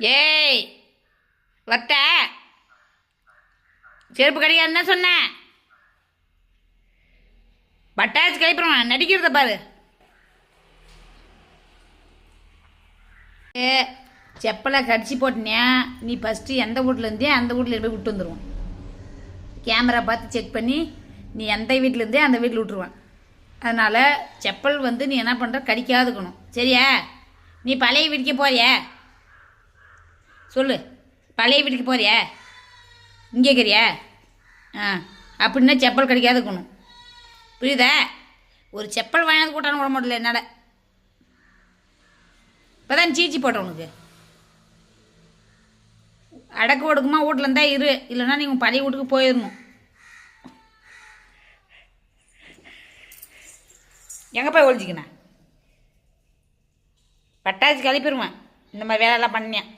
ஏய் வத்த. செருப்பு கிடைக்காதுன்னு தான் சொன்னேன். பட்டாசு கிளப்பிடுவான் நடிக்கிறத பாரு. ஏ செப்பலை கடிச்சு போட்டினியா? நீ ஃபஸ்ட்டு எந்த வீட்டில் அந்த வீட்டில் போய் விட்டு வந்துடுவோம் கேமரா பார்த்து செக் பண்ணி நீ எந்த வீட்டில் இருந்தே அந்த வீட்டில் விட்டுருவான். அதனால் செப்பல் வந்து நீ என்ன பண்ணுற கடிக்காதுக்கணும். சரியா? நீ பழைய வீட்டுக்கே போறியா? சொல்லு. பழைய வீட்டுக்கு போறியா? இங்கே இருக்கிறியா? ஆ அப்படின்னா செப்பல் கிடைக்காது இருக்கணும் புரியுதா? ஒரு செப்பல் வாங்கினது கூட்டான விட முடியல என்னால். இப்போ தான் சீச்சி போட்டேன் உனக்கு. அடக்கு ஒடுக்குமா வீட்டில் இருந்தால் இரு. இல்லைன்னா நீங்கள் பழைய வீட்டுக்கு போயிடணும். எங்கே போய் ஒழிச்சிக்கினேன் பட்டாச்சு கிளப்பிடுவேன் இந்த மாதிரி வேலையெல்லாம் பண்ணியேன்